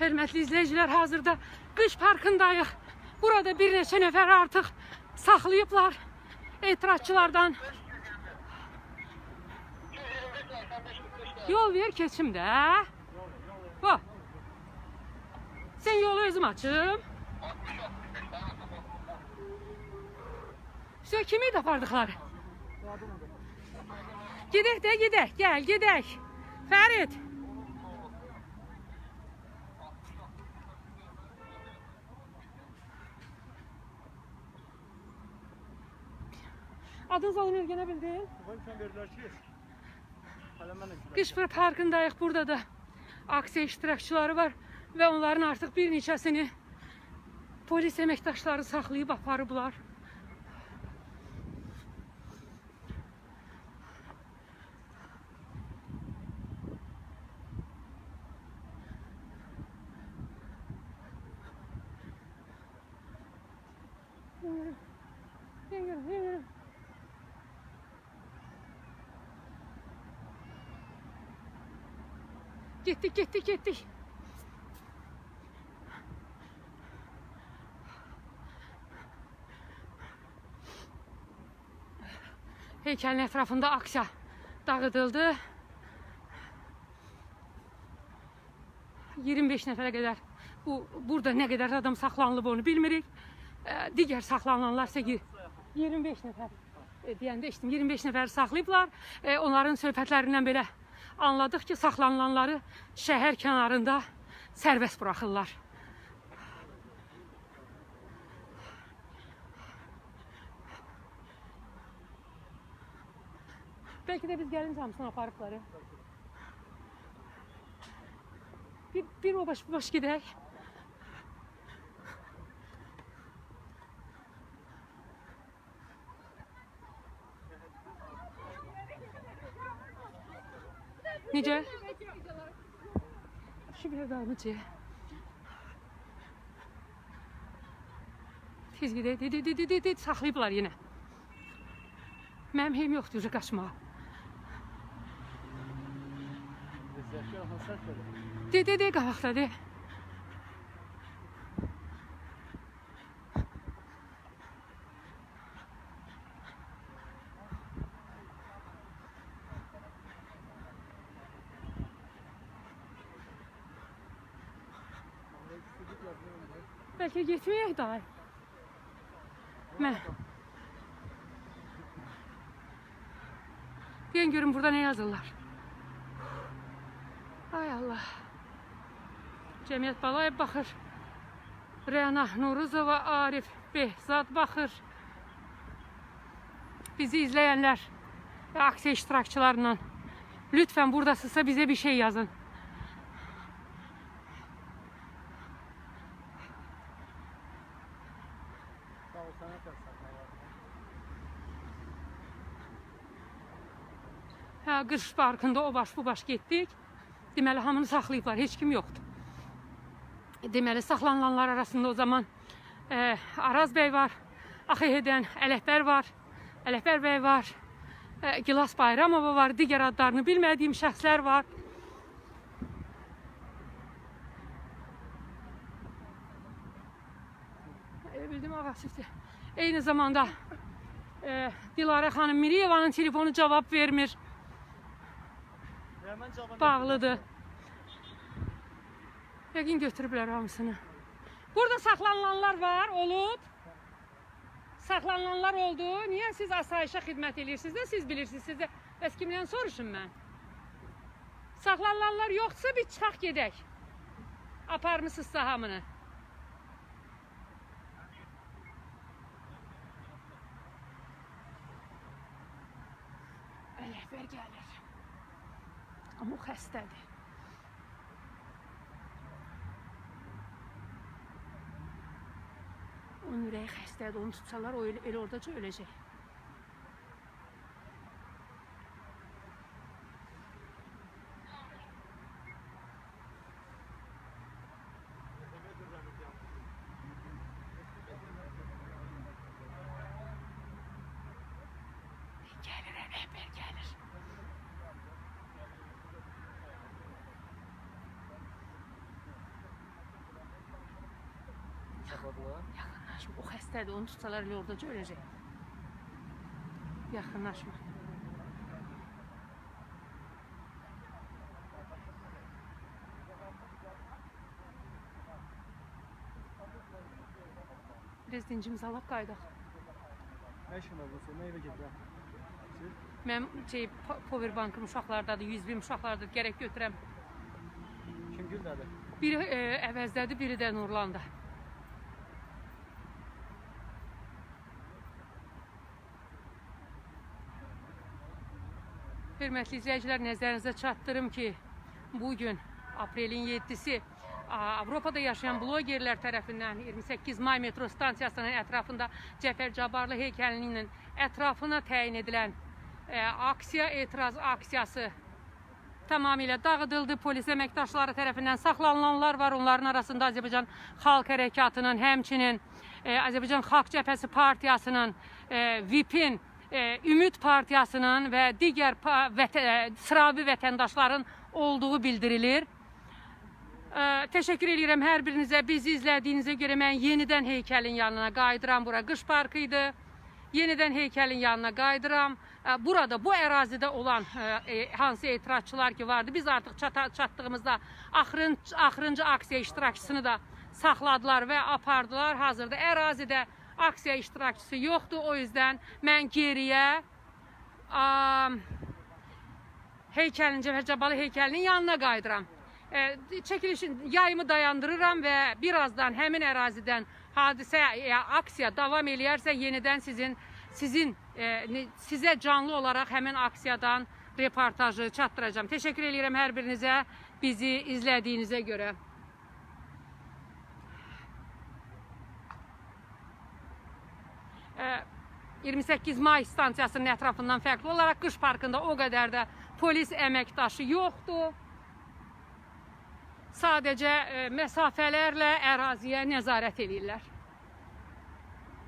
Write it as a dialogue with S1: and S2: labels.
S1: Hörmətli izleyiciler hazırda qış parkındayıq. Burada bir neçə nəfər artıq saxlayıblar etirazçılardan. Yol ver keçim də. Bu. Sen yolu özüm açım. Sen kimi tapardıkları? Gidək də gidək. Gəl, gedək. Fərid.
S2: Kalem ben de şurada.
S1: Qış parkındayıq. Burada da aksiya iştirakçıları var və onların artıq bir neçəsini polis əməkdaşları saxlayıb aparıblar. Gittik gittik gittik. Heykelin etrafında aksa dağıtıldı. 25 nəfərə qədər bu burada nə qədər adam saxlanılıb onu bilmirik. Ə, digər saxlanılanlar isə y- 25 nəfər e, deyəndə eşitdim 25 nəfər saxlayıblar. E, onların söhbətlərindən belə anladıq ki, saxlanılanları şəhər kənarında sərbəst buraxırlar. Belki de biz gelince hamısını aparıblar. Bir, bir o baş baş gidək. Nice? Şükür dalmıcı. Tizgidə dedi, dedi, dedi, dedi, saxlayıblar yenə. Mənim heyim yoxdur üzə qaçmağa. Dedi, dedi, qabaqda, dedi. Bəlkə getməyək daha. Mən. Deyin görün burada nə yazırlar. Ay Allah. Cəmiyyət Balayev baxır. Rəna Nuruzova, Arif Behzad baxır. Bizi izləyənlər və aksiya iştirakçılarından lütfən buradasınızsa bizə bir şey yazın. Qış parkında o baş bu baş getdik. Deməli hamını saxlayıblar, heç kim yoxdur. Deməli saxlanılanlar arasında o zaman e, Araz bəy var, Axehedən Ələkbər var, Ələkbər bəy var, e, Gilas Bayramova var, digər adlarını bilmədiyim şəxslər var. E, bildim ağasıftı. Eyni zamanda e, Dilarə xanım Miriyevanın telefonu cavab vermir. Bağlıdır. Yəqin götürüblər hamısını. Burada saxlanılanlar var, olub. Saxlanılanlar oldu. Niyə siz asayişə xidmət edirsiniz də siz bilirsiniz. Sizdə bəs kimdən soruşum mən? Saxlanılanlar yoxsa bir çıxaq gedək. Aparmısınızsa hamını. Ələkbər gəlir. Amma o xəstədir. Onun ürəyi xəstədir. Onu tutsalar o elə, elə oradaca öləcək. Gəlir Ələkbər gəlir.
S2: Sakladılar.
S1: Yaxınlaşma. O xəstədir. Onu tutsalar elə oradaca öləcək. Yaxınlaşma. Biraz dincimizi
S2: var bu? Nə evə gedirəm? Siz?
S1: Mənim şey po- powerbankım uşaqlardadır, 100 bin uşaqlardadır. Gərək götürəm.
S2: Kim güldədi?
S1: Biri e, əvəzdədir, biri də Nurlanda. Hörmətli izləyicilər, nəzərinizə çatdırım ki, bu gün aprelin 7-si Avropada yaşayan blogerlər tərəfindən 28 may metro stansiyasının ətrafında Cəfər Cabbarlı heykəlinin ətrafına təyin edilən e, aksiya, etiraz aksiyası tamamilə dağıdıldı. Polis əməkdaşları tərəfindən saxlanılanlar var. Onların arasında Azərbaycan Xalq Hərəkatının, həmçinin e, Azərbaycan Xalq Cəbhəsi Partiyasının, e, VIP-in, Ümid Partiyasının və digər vətə, e, sıravi vətəndaşların olduğu bildirilir. Ə, Təşəkkür edirəm hər birinizə. Bizi izlədiyinizə görə mən yenidən heykəlin yanına qayıdıram. Bura qış parkı idi. Yenidən heykəlin yanına qayıdıram. Burada bu ərazidə olan e, hansı etirazçılar ki vardı, biz artıq çatdığımızda axırın, axırıncı aksiya iştirakçısını da saxladılar və apardılar. Hazırda ərazidə aksiya iştirakçısı yoxdur. O yüzden mən geriyə heykəlin, Cəfər Cabbalı heykəlinin yanına qayıdıram. E, çəkilişin yayımı dayandırıram və birazdan həmin ərazidən hadisə ya aksiya davam eləyərsə yenidən sizin sizin e, sizə canlı olaraq həmin aksiyadan reportajı çatdıracağam. Təşəkkür edirəm hər birinizə bizi izlədiyinizə görə. E, 28 may stansiyasının ətrafından fərqli olaraq qış parkında o qədər də polis əməkdaşı yoxdur. Sadəcə e, məsafələrlə əraziyə nəzarət edirlər.